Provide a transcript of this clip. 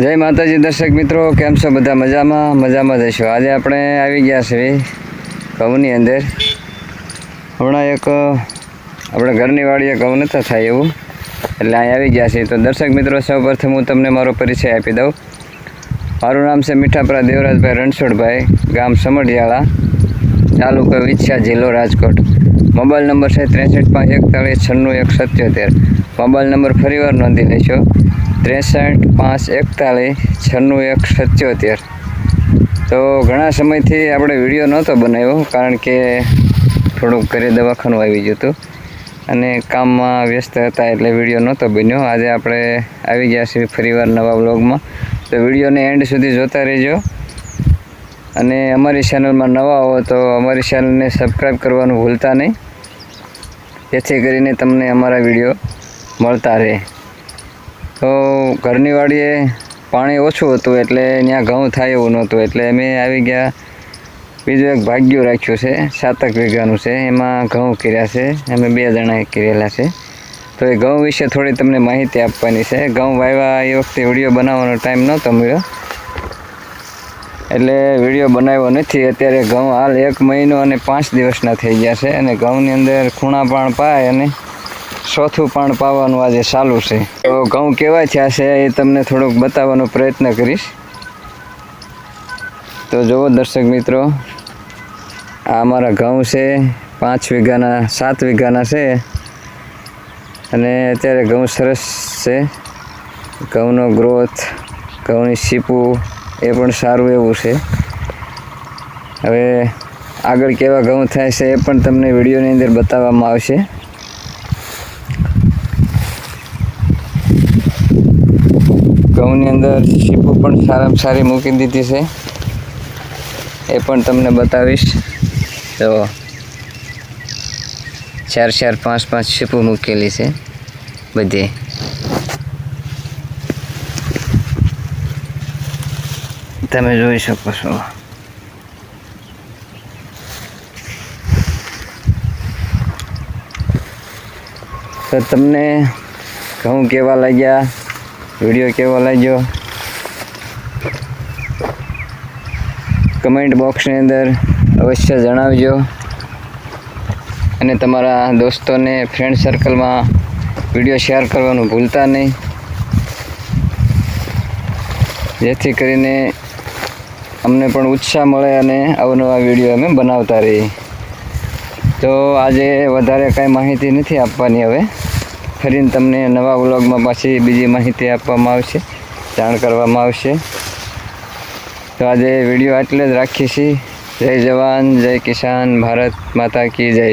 જય માતાજી, દર્શક મિત્રો, કેમ છો? બધા મજામાં? મજામાં જશો આજે આપણે આવી ગયા છીએ ઘઉંની અંદર. હમણાં એક, આપણે ઘરની વાડીએ ઘઉં નતા થાય એવું. એટલે અહીં આવી ગયા છીએ. તો દર્શક મિત્રો, સૌ પ્રથમ હું તમને મારો પરિચય આપી દઉં. મારું નામ છે મીઠાપરા દેવરાજભાઈ રણછોડભાઈ, ગામ સમઢિયાળા, તાલુકો વિછ્યા જિલ્લો રાજકોટ. મોબાઈલ નંબર છે ત્રેસઠ પાંચ એકતાળીસ છન્નું એક સત્યોતેર. મોબાઈલ નંબર ફરીવાર નોંધી લેશો ત્રેસઠ પાંચ એકતાલીસ, છન્નું એક સત્યોતેર. તો ઘણા સમયથી આપણે વીડિયો નહોતો બનાવ્યો, કારણ કે થોડુંક ઘરે દવાખાનું આવી ગયું હતું. અને કામમાં વ્યસ્ત હતા એટલે વીડિયો નહોતો બન્યો. આજે આપણે આવી ગયા છીએ ફરીવાર નવા વ્લોગમાં. તો વિડીયોને એન્ડ સુધી જોતા રહેજો. અને અમારી ચેનલમાં નવા હો તો અમારી ચેનલને સબસ્ક્રાઈબ કરવાનું ભૂલતા નહીં. જેથી કરીને તમને અમારા વીડિયો મળતા રહે. તો ઘરની વાડીએ પાણી ઓછું હતું એટલે ત્યાં ઘઉં થાય એવું નહોતું. એટલે અમે આવી ગયા. બીજું એક ભાગ્યું રાખ્યું છે, સાતક વીઘાનું છે. એમાં ઘઉં કર્યા છે. અમે બે જણાએ કરેલા છે. તો એ ઘઉં વિશે થોડી તમને માહિતી આપવાની છે. ઘઉં વાવ્યા એ વખતે વીડિયો બનાવવાનો ટાઈમ નહોતો મળ્યો. એટલે વીડિયો બનાવ્યો નથી. અત્યારે ઘઉં હાલ એક મહિનો અને પાંચ દિવસના થઈ ગયા છે અને ઘઉંની અંદર ખૂણા પણ પાય અને ચોથું પાણ પાવાનું આજે ચાલુ છે. તો ઘઉં કેવા થયા છે એ તમને થોડુંક બતાવવાનો પ્રયત્ન કરીશ. તો જુઓ દર્શક મિત્રો, આ અમારા ઘઉં છે, પાંચ વીઘાના, સાત વીઘાના છે. અને અત્યારે ઘઉં સરસ છે. ઘઉંનો ગ્રોથ, ઘઉંની સીપું એ પણ સારું એવું છે. હવે આગળ કેવા ઘઉં થાય છે એ પણ તમને વિડીયોની અંદર બતાવવામાં આવશે. ઘઉંની અંદર શીપો પણ સારામાં સારી મૂકી દીધી છે. એ પણ તમને બતાવીશ. તો ચાર ચાર, પાંચ પાંચ શીપો મૂકેલી છે બધી. તમે જોઈ શકો છો. તો તમને ઘઉં કેવા લાગ્યા? વીડિયો કેવો લાગ્યો? કમેન્ટ બોક્સની અંદર અવશ્ય જણાવજો. અને તમારા દોસ્તોને ફ્રેન્ડ સર્કલમાં વીડિયો શેર કરવાનું ભૂલતા નહીં. જેથી કરીને અમને પણ ઉત્સાહ મળે અને અવનવા વીડિયો અમે બનાવતા રહીએ. તો આજે વધારે કાંઈ માહિતી નથી આપવાની હવે. ફરીને તમને નવા વ્લોગમાં પાછી બીજી માહિતી આપવામાં આવશે, જાણ કરવામાં આવશે. તો આજે વીડિયો આટલે જ રાખીએ છીએ. જય જવાન, જય કિસાન, ભારત માતા કી જય.